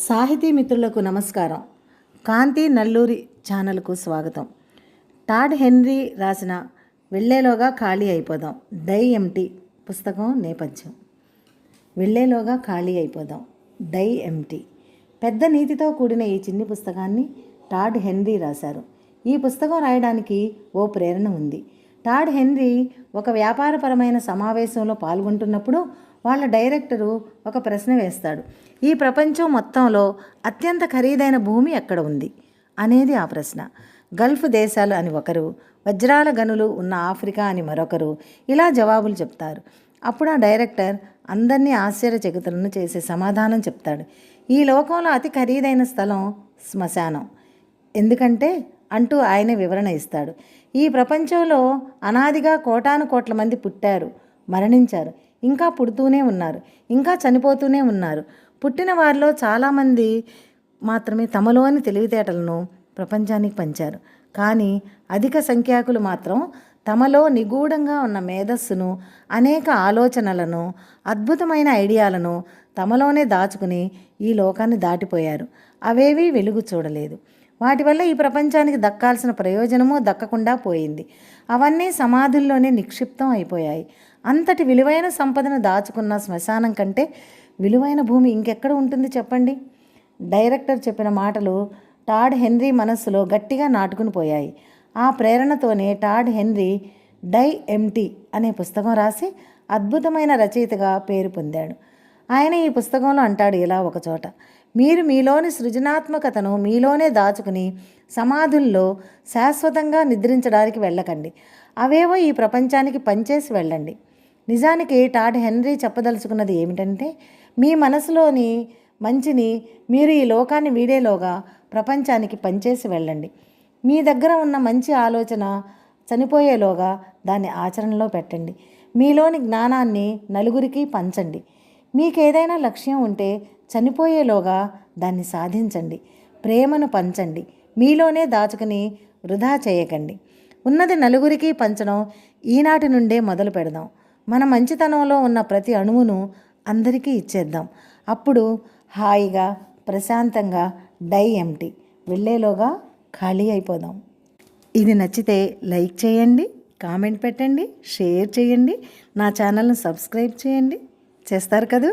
సాహితీ మిత్రులకు నమస్కారం. కాంతి నల్లూరి ఛానల్కు స్వాగతం. టాడ్ హెన్రీ రాసిన వెళ్ళేలోగా ఖాళీ అయిపోదాం. డై ఎంటీ పుస్తకం నేపథ్యం. వెళ్ళేలోగా ఖాళీ అయిపోదాం. డై ఎంటీ. పెద్ద నీతితో కూడిన ఈ చిన్ని పుస్తకాన్ని టాడ్ హెన్రీ రాశారు. ఈ పుస్తకం రాయడానికి ఓ ప్రేరణ ఉంది. టాడ్ హెన్రీ ఒక వ్యాపారపరమైన సమావేశంలో పాల్గొంటున్నప్పుడు వాళ్ళ డైరెక్టరు ఒక ప్రశ్న వేస్తాడు. ఈ ప్రపంచం మొత్తంలో అత్యంత ఖరీదైన భూమి ఎక్కడ ఉంది? అనేది ఆ ప్రశ్న. గల్ఫ్ దేశాలు అని ఒకరు వజ్రాల గనులు ఉన్న ఆఫ్రికా అని మరొకరు ఇలా జవాబులు చెప్తారు. అప్పుడు ఆ డైరెక్టర్ అందరినీ ఆశ్చర్యచకితులను చేసే సమాధానం చెప్తాడు. ఈ లోకంలో అతి ఖరీదైన స్థలం శ్మశానం. ఎందుకంటే అంటూ ఆయనే వివరణ ఇస్తాడు. ఈ ప్రపంచంలో అనాదిగా కోటాను కోట్ల మంది పుట్టారు మరణించారు. ఇంకా పుడుతూనే ఉన్నారు ఇంకా చనిపోతూనే ఉన్నారు. పుట్టిన వారిలో చాలామంది మాత్రమే తమలోని తెలివితేటలను ప్రపంచానికి పంచారు. కానీ అధిక సంఖ్యాకులు మాత్రం తమలో నిగూఢంగా ఉన్న మేధస్సును అనేక ఆలోచనలను అద్భుతమైన ఐడియాలను తమలోనే దాచుకుని ఈ లోకాన్ని దాటిపోయారు. అవేవీ వెలుగు చూడలేదు. వాటి వల్ల ఈ ప్రపంచానికి దక్కాల్సిన ప్రయోజనము దక్కకుండా పోయింది. అవన్నీ సమాధుల్లోనే నిక్షిప్తం అయిపోయాయి. అంతటి విలువైన సంపదను దాచుకున్న శ్మశానం కంటే విలువైన భూమి ఇంకెక్కడ ఉంటుంది చెప్పండి? డైరెక్టర్ చెప్పిన మాటలు టాడ్ హెన్రీ మనస్సులో గట్టిగా నాటుకుని పోయాయి. ఆ ప్రేరణతోనే టాడ్ హెన్రీ డై ఎంటీ అనే పుస్తకం రాసి అద్భుతమైన రచయితగా పేరు పొందాడు. ఆయన ఈ పుస్తకంలో అంటాడు ఇలా ఒకచోట మీరు మీలోని సృజనాత్మకతను మీలోనే దాచుకుని సమాధుల్లో శాశ్వతంగా నిద్రించడానికి వెళ్ళకండి. అవేవో ఈ ప్రపంచానికి పనిచేసి వెళ్ళండి. నిజానికి టాడ్ హెన్రీ చెప్పదలుచుకున్నది ఏమిటంటే మీ మనసులోని మంచిని మీరు ఈ లోకాన్ని వీడేలోగా ప్రపంచానికి పనిచేసి వెళ్ళండి. మీ దగ్గర ఉన్న మంచి ఆలోచన చనిపోయేలోగా దాన్ని ఆచరణలో పెట్టండి. మీలోని జ్ఞానాన్ని నలుగురికి పంచండి. మీకేదైనా లక్ష్యం ఉంటే చనిపోయేలోగా దాన్ని సాధించండి. ప్రేమను పంచండి. మీలోనే దాచుకుని వృధా చేయకండి. ఉన్నది నలుగురికి పంచడం ఈనాటి నుండే మొదలు పెడదాం మన మంచితనంలో ఉన్న ప్రతి అణువును అందరికీ ఇచ్చేద్దాం. అప్పుడు హాయిగా ప్రశాంతంగా డై ఎంటీ వెళ్ళేలోగా ఖాళీ అయిపోదాం. ఇది నచ్చితే లైక్ చేయండి కామెంట్ పెట్టండి షేర్ చేయండి నా ఛానల్ను సబ్స్క్రైబ్ చేయండి. చేస్తారు కదూ?